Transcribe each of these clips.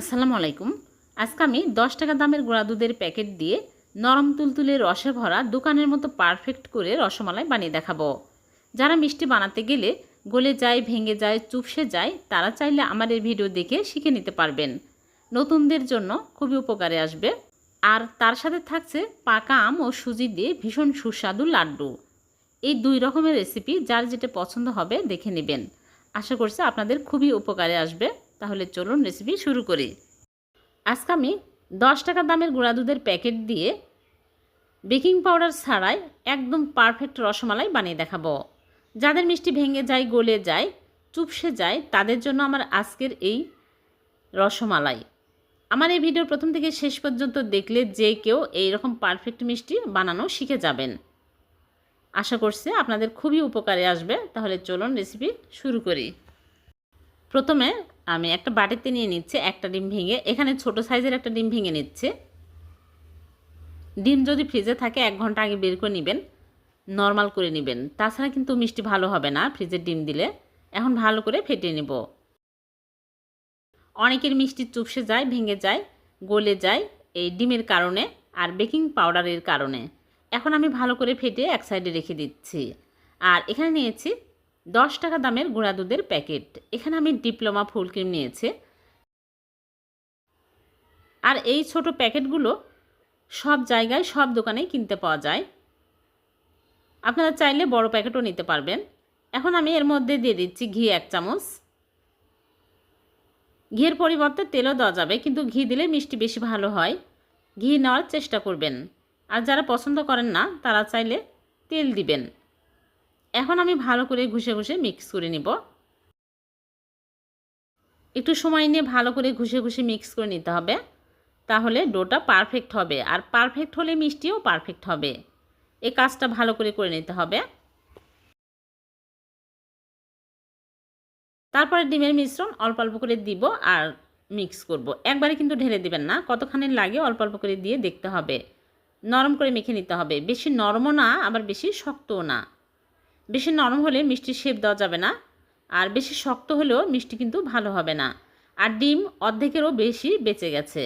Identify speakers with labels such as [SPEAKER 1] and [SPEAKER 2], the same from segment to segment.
[SPEAKER 1] আসসালামু আলাইকুম। আজকে আমি দশ টাকা দামের গোড়া দুধের প্যাকেট দিয়ে নরম তুলতুলে রসে ভরা দোকানের মতো পারফেক্ট করে রসমালাই বানিয়ে দেখাবো। যারা মিষ্টি বানাতে গেলে গলে যায়, ভেঙে যায়, চুপসে যায়, তারা চাইলে আমার এই ভিডিও দেখে শিখে নিতে পারবেন। নতুনদের জন্য খুবই উপকারে আসবে। আর তার সাথে থাকছে পাকা আম ও সুজি দিয়ে ভীষণ সুস্বাদু লাড্ডু। এই দুই রকমের রেসিপি যার যেটা পছন্দ হবে দেখে নেবেন। আশা করছি আপনাদের খুবই উপকারে আসবে। তাহলে চলুন রেসিপি শুরু করি। আজকে আমি দশ টাকা দামের গুঁড়া দুধের প্যাকেট দিয়ে বেকিং পাউডার ছাড়াই একদম পারফেক্ট রসমালাই বানিয়ে দেখাবো। যাদের মিষ্টি ভেঙে যায়, গলে যায়, চুপসে যায়, তাদের জন্য আমার আজকের এই রসমালাই। আমার এই ভিডিও প্রথম থেকে শেষ পর্যন্ত দেখলে যে কেউ এই রকম পারফেক্ট মিষ্টি বানানো শিখে যাবেন। আশা করছি আপনাদের খুবই উপকারে আসবে। তাহলে চলুন রেসিপি শুরু করি। প্রথমে আমি একটা বাটিতে নিয়ে নিচ্ছে, একটা ডিম ভেঙে, এখানে ছোট সাইজের একটা ডিম ভেঙে নিচ্ছে। ডিম যদি ফ্রিজে থাকে, এক ঘণ্টা আগে বের করে নেবেন, নর্মাল করে নেবেন। তাছাড়া কিন্তু মিষ্টি ভালো হবে না ফ্রিজের ডিম দিলে। এখন ভালো করে ফেটে নেব। অনেকের মিষ্টি চুপসে যায়, ভেঙে যায়, গলে যায় এই ডিমের কারণে আর বেকিং পাউডারের কারণে। এখন আমি ভালো করে ফেটে এক সাইডে রেখে দিচ্ছি। আর এখানে নিয়েছি দশ টাকা দামের গুঁড়া দুধের প্যাকেট। এখানে আমি ডিপ্লোমা ফুল ক্রিম নিয়েছি। আর এই ছোট প্যাকেটগুলো সব জায়গায়, সব দোকানেই কিনতে পাওয়া যায়। আপনারা চাইলে বড় প্যাকেটও নিতে পারবেন। এখন আমি এর মধ্যে দিয়ে দিচ্ছি ঘি এক চামচ। ঘিয়ের পরিবর্তে তেলও দেওয়া যাবে, কিন্তু ঘি দিলে মিষ্টি বেশি ভালো হয়। ঘি নেওয়ার চেষ্টা করবেন। আর যারা পছন্দ করেন না, তারা চাইলে তেল দিবেন। এখন আমি ভালো করে ঘষে ঘষে মিক্স করে নিব। একটু সময় নিয়ে ভালো করে ঘষে ঘষে মিক্স করে নিতে হবে। তাহলে ডোটা পারফেক্ট হবে। আর পারফেক্ট হলে মিষ্টিও পারফেক্ট হবে। এই কাজটা ভালো করে করে নিতে হবে। তারপরে ডিমের মিশ্রণ অল্প অল্প করে দিব আর মিক্স করব। একবারে কিন্তু ঢেলে দিবেন না, কতখানি লাগে অল্প অল্প করে দিয়ে দেখতে হবে। নরম করে মেখে নিতে হবে। বেশি নরমও না, আবার বেশি শক্তও না। বেশি নরম হলে মিষ্টি শেপ দেওয়া যাবে না, আর বেশি শক্ত হলেও মিষ্টি কিন্তু ভালো হবে না। আর ডিম অর্ধেকেরও বেশি বেঁচে গেছে।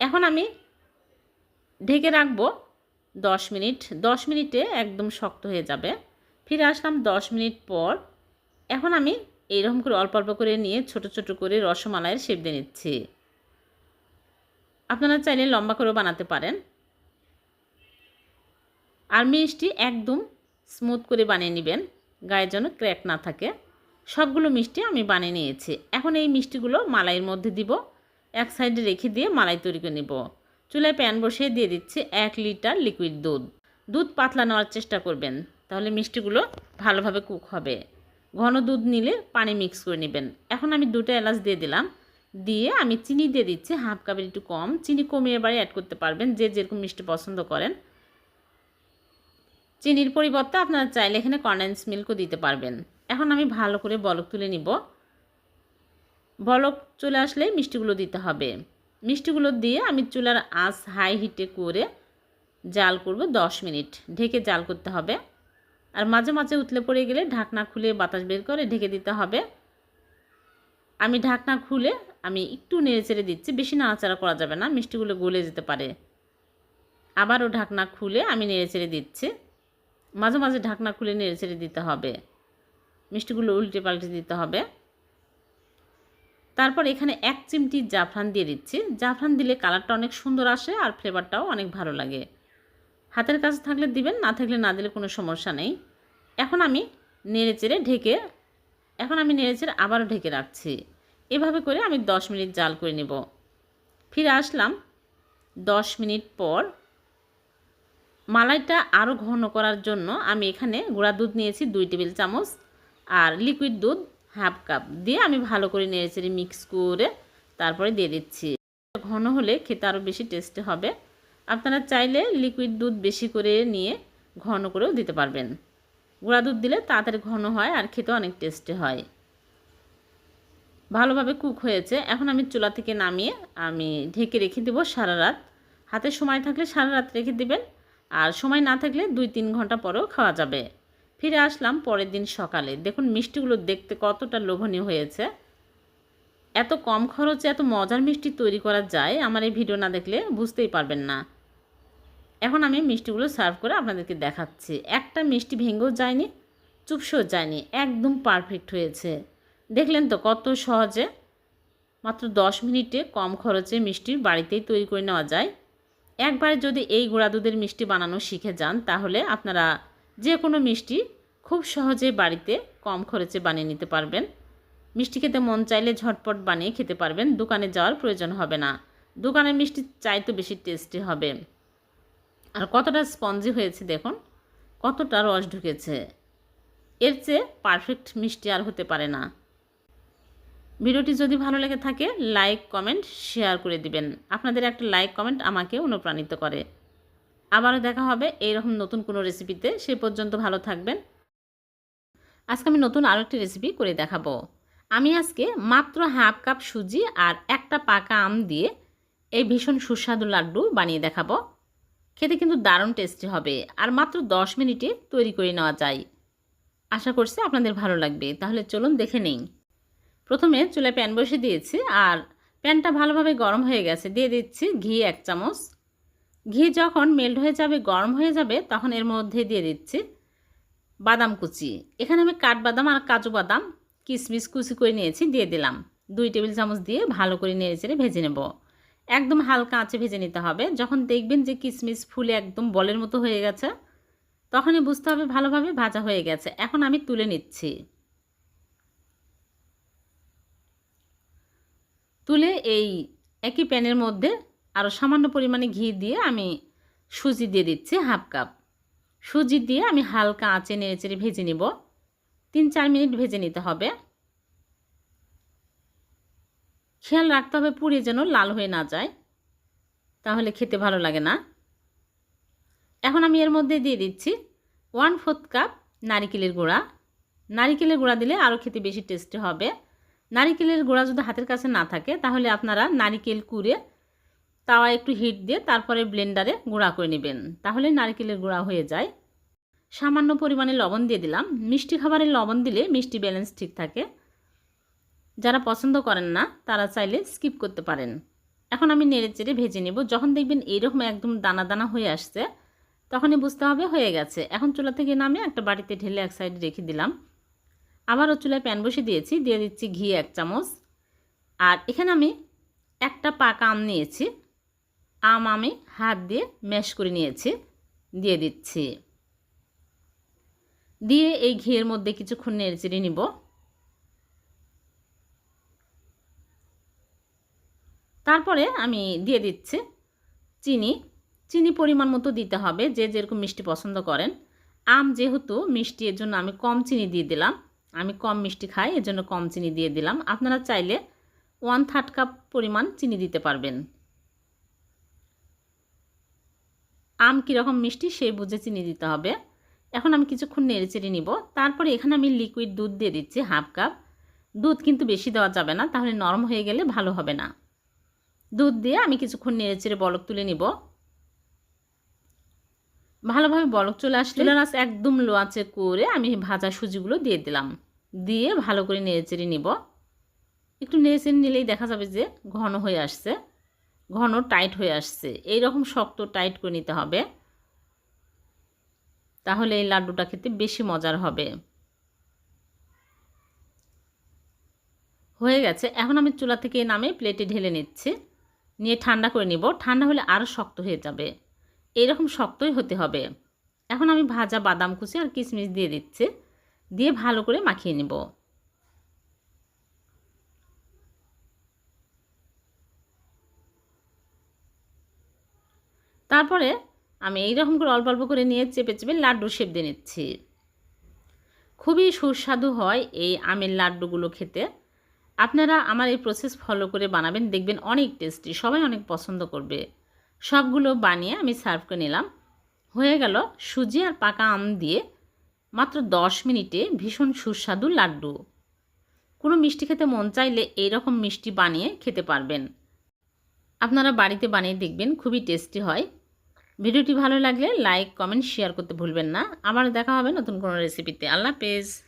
[SPEAKER 1] এখন আমি ঢেকে রাখব দশ মিনিট। দশ মিনিটে একদম শক্ত হয়ে যাবে। ফিরে আসলাম দশ মিনিট পর। এখন আমি এইরকম করে অল্প অল্প করে নিয়ে ছোট ছোট করে রসমালাইয়ের শেপ দিয়ে নিচ্ছি। আপনারা চাইলে লম্বা করেও বানাতে পারেন। আর মিষ্টি একদম স্মুথ করে বানিয়ে নেবেন গায়ে যেন ক্র্যাক না থাকে। সবগুলো মিষ্টি আমি বানিয়ে নিয়েছি। এখন এই মিষ্টিগুলো মালাইয়ের মধ্যে দিব। এক সাইডে রেখে দিয়ে মালাই তৈরি করে নেব। চুলায় প্যান বসিয়ে দিয়ে দিচ্ছি এক লিটার লিকুইড দুধ। দুধ পাতলা নেওয়ার চেষ্টা করবেন, তাহলে মিষ্টিগুলো ভালোভাবে কুক হবে। ঘন দুধ নিলে পানি মিক্স করে নেবেন। এখন আমি দুটো এলাচ দিয়ে দিলাম। দিয়ে আমি চিনি দিয়ে দিচ্ছি হাফ কাপের একটু কম। চিনি কমিয়ে এবারে অ্যাড করতে পারবেন, যে যেরকম মিষ্টি পছন্দ করেন। চিনির পরিবর্তে আপনারা চাইলে এখানে কন্ডেন্স মিল্কও দিতে পারবেন। এখন আমি ভালো করে বলক তুলে নিব। বলক চলে আসলে মিষ্টিগুলো দিতে হবে। মিষ্টিগুলো দিয়ে আমি চুলার আঁচ হাই হিটে করে জাল করব দশ মিনিট। ঢেকে জাল করতে হবে। আর মাঝে মাঝে উতলে পড়ে গেলে ঢাকনা খুলে বাতাস বের করে ঢেকে দিতে হবে। আমি ঢাকনা খুলে আমি একটু নেড়ে চেড়ে দিচ্ছি, বেশি নাড়াচাড়া করা যাবে না, মিষ্টিগুলো গলে যেতে পারে। আবারও ঢাকনা খুলে আমি নেড়ে চেড়ে দিচ্ছি। মাঝে মাঝে ঢাকনা খুলে নেড়ে ছেড়ে দিতে হবে। মিষ্টিগুলো উল্টে পাল্টে দিতে হবে। তারপর এখানে এক চিমটি জাফরান দিয়ে দিচ্ছি। জাফরান দিলে কালারটা অনেক সুন্দর আসে আর ফ্লেভারটাও অনেক ভালো লাগে। হাতের কাছে থাকলে দিবেন, না থাকলে না দিলে কোনো সমস্যা নেই। এখন আমি নেড়ে চেড়ে ঢেকে, এখন আমি নেড়ে চেড়ে আবারও ঢেকে রাখছি। এভাবে করে আমি দশ মিনিট জাল করে নেব। ফিরে আসলাম দশ মিনিট পর। মালাইটা আরও ঘন করার জন্য আমি এখানে গুঁড়া দুধ নিয়েছি দুই টেবিল চামচ আর লিকুইড দুধ হাফ কাপ দিয়ে আমি ভালো করে নেড়েচেড়ে মিক্স করে তারপরে দিয়ে দিচ্ছি। ঘন হলে খেতে আরও বেশি টেস্টি হবে। আপনারা চাইলে লিকুইড দুধ বেশি করে নিয়ে ঘন করেও দিতে পারবেন। গুঁড়া দুধ দিলে তাড়াতাড়ি ঘন হয় আর খেতে অনেক টেস্টি হয়। ভালোভাবে কুক হয়েছে। এখন আমি চুলা থেকে নামিয়ে আমি ঢেকে রেখে দেবো সারা রাত। হাতে সময় থাকলে সারা রাত রেখে দেবেন। আর সময় না থাকলে দুই তিন ঘণ্টা পরেও খাওয়া যাবে। ফিরে আসলাম পরের দিন সকালে। দেখুন, মিষ্টিগুলো দেখতে কতটা লোভনীয় হয়েছে। এত কম খরচে এত মজার মিষ্টি তৈরি করা যায়, আমার এই ভিডিও না দেখলে বুঝতেই পারবেন না। এখন আমি মিষ্টিগুলো সার্ভ করে আপনাদেরকে দেখাচ্ছি। একটা মিষ্টি ভেঙেও যায়নি, চুপসেও যায়নি, একদম পারফেক্ট হয়েছে। দেখলেন তো কত সহজে। মাত্র দশ মিনিটে কম খরচে মিষ্টি বাড়িতেই তৈরি করে নেওয়া যায়। একবারে যদি এই গুঁড়া দুধের মিষ্টি বানানো শিখে যান, তাহলে আপনারা যে কোনো মিষ্টি খুব সহজে বাড়িতে কম খরচে বানিয়ে নিতে পারবেন। মিষ্টি খেতে মন চাইলে ঝটপট বানিয়ে খেতে পারবেন, দোকানে যাওয়ার প্রয়োজন হবে না। দোকানের মিষ্টি চাই তো বেশি টেস্টি হবে। আর কতটা স্পঞ্জি হয়েছে দেখুন, কতটা রস ঢুকেছে। এর চেয়ে পারফেক্ট মিষ্টি আর হতে পারে না। ভিডিওটি যদি ভালো লেগে থাকে লাইক কমেন্ট শেয়ার করে দিবেন। আপনাদের একটা লাইক কমেন্ট আমাকে অনুপ্রাণিত করে। আবারও দেখা হবে এইরকম নতুন কোনো রেসিপিতে সে পর্যন্ত ভালো থাকবেন। আজকে আমি নতুন আরও একটি রেসিপি করে দেখাবো। আমি আজকে মাত্র হাফ কাপ সুজি আর একটা পাকা আম দিয়ে এই ভীষণ সুস্বাদু লাড্ডু বানিয়ে দেখাবো। খেতে কিন্তু দারুণ টেস্টি হবে আর মাত্র দশ মিনিটে তৈরি করে নেওয়া যায়। আশা করছি আপনাদের ভালো লাগবে। তাহলে চলুন দেখে নেই। প্রথমে চুলে প্যান বসে দিয়েছি আর প্যানটা ভালোভাবে গরম হয়ে গেছে। দিয়ে দিচ্ছি ঘি এক চামচ। ঘি যখন মেল্ট হয়ে যাবে, গরম হয়ে যাবে, তখন এর মধ্যে দিয়ে দিচ্ছি বাদাম কুচি। এখানে আমি কাঠবাদাম আর কাজু বাদাম কিশমিশ কুচি করে নিয়েছি, দিয়ে দিলাম। দুই টেবিল চামচ দিয়ে ভালো করে নেড়ে চেড়ে ভেজে নেব। একদম হালকা আঁচে ভেজে নিতে হবে। যখন দেখবেন যে কিশমিশ ফুলে একদম বলের মতো হয়ে গেছে, তখনই বুঝতে হবে ভালোভাবে ভাজা হয়ে গেছে। এখন আমি তুলে নিচ্ছি। তুলে এই একই প্যানের মধ্যে আরও সামান্য পরিমাণে ঘি দিয়ে আমি সুজি দিয়ে দিচ্ছি হাফ কাপ। সুজি দিয়ে আমি হালকা আঁচে নেড়ে চেড়ে ভেজে নিব। তিন চার মিনিট ভেজে নিতে হবে। খেয়াল রাখতে হবে পুড়ে যেন লাল হয়ে না যায়, তাহলে খেতে ভালো লাগে না। এখন আমি এর মধ্যে দিয়ে দিচ্ছি ওয়ান ফোর্থ কাপ নারিকেলের গুঁড়া। নারিকেলের গুঁড়া দিলে আরও খেতে বেশি টেস্টি হবে। নারিকেলের গুঁড়া যদি হাতের কাছে না থাকে, তাহলে আপনারা নারিকেল কুড়ে তাওয়া একটু হিট দিয়ে তারপরে ব্লেন্ডারে গুঁড়া করে নেবেন। তাহলে নারিকেলের গুঁড়া হয়ে যায়। সামান্য পরিমাণে লবণ দিয়ে দিলাম। মিষ্টি খাবারে লবণ দিলে মিষ্টি ব্যালেন্স ঠিক থাকে। যারা পছন্দ করেন না, তারা চাইলে স্কিপ করতে পারেন। এখন আমি নেড়ে চেড়ে ভেজে নেব। যখন দেখবেন এইরকম একদম দানা দানা হয়ে আসছে, তখনই বুঝতে হবে হয়ে গেছে। এখন চুলা থেকে নামে একটা বাড়িতে ঢেলে এক সাইডে রেখে দিলাম। আবারও চুলায় প্যান বসে দিয়েছি, দিয়ে দিচ্ছি ঘি এক চামচ। আর এখানে আমি একটা পাকা আম নিয়েছি। আম আমি হাত দিয়ে ম্যাশ করে নিয়েছি, দিয়ে দিচ্ছি। দিয়ে এই ঘিয়ের মধ্যে কিছুক্ষণ নেড়ে চেড়ে নিব। তারপরে আমি দিয়ে দিচ্ছি চিনি। চিনি পরিমাণ মতো দিতে হবে, যে যেরকম মিষ্টি পছন্দ করেন। আম যেহেতু মিষ্টি, এর জন্য আমি কম চিনি দিয়ে দিলাম। আমি কম মিষ্টি খাই এর জন্য কম চিনি দিয়ে দিলাম। আপনারা চাইলে ওয়ান থার্ড কাপ পরিমাণ চিনি দিতে পারবেন। আম কীরকম মিষ্টি সেই বুঝে চিনি দিতে হবে। এখন আমি কিছুক্ষণ নেড়ে চেড়ে নিব। তারপরে এখানে আমি লিকুইড দুধ দিয়ে দিচ্ছি হাফ কাপ দুধ কিন্তু বেশি দেওয়া যাবে না, তাহলে নরম হয়ে গেলে ভালো হবে না। দুধ দিয়ে আমি কিছুক্ষণ নেড়ে চেড়ে বলক তুলে নিব। ভালোভাবে বলক চলে আসলে। চুলার একদম লো আঁচে করে আমি ভাজা সুজিগুলো দিয়ে দিলাম। দিয়ে ভালো করে নেড়ে চেড়ে নিব। একটু নেড়েচেড়ে নিলেই দেখা যাবে যে ঘন হয়ে আসছে। ঘন টাইট হয়ে আসছে। এই রকম শক্ত টাইট করে নিতে হবে। তাহলে এই লাড্ডুটা খেতে বেশি মজার হবে। হয়ে গেছে। এখন আমি চুলা থেকে নামে প্লেটে ঢেলে নিচ্ছি। নিয়ে ঠান্ডা করে নিব। ঠান্ডা হলে আরও শক্ত হয়ে যাবে। এইরকম শক্তই হতে হবে। এখন আমি ভাজা বাদাম কুচি আর কিশমিশ দিয়ে দিচ্ছি। দিয়ে ভালো করে মাখিয়ে নেব। তারপরে আমি এইরকম করে অল্প অল্প করে নিয়ে চেপে চেপে লাড্ডু শেপ দিয়ে নিচ্ছি। খুবই সুস্বাদু হয় এই আমের লাড্ডুগুলো খেতে। আপনারা আমার এই প্রসেস ফলো করে বানাবেন, দেখবেন অনেক টেস্টি সবাই অনেক পছন্দ করবে। সবগুলো বানিয়ে আমি সার্ভ করে নিলাম। হয়ে গেল সুজি আর পাকা আম দিয়ে মাত্র দশ মিনিটে ভীষণ সুস্বাদু লাড্ডু। কোনো মিষ্টি খেতে মন চাইলে এই রকম মিষ্টি বানিয়ে খেতে পারবেন। আপনারা বাড়িতে বানিয়ে দেখবেন, খুবই টেস্টি হয়। ভিডিওটি ভালো লাগলে লাইক, কমেন্ট, শেয়ার করতে ভুলবেন না। আবার দেখা হবে নতুন কোনো রেসিপিতে আল্লাহ হাফেজ।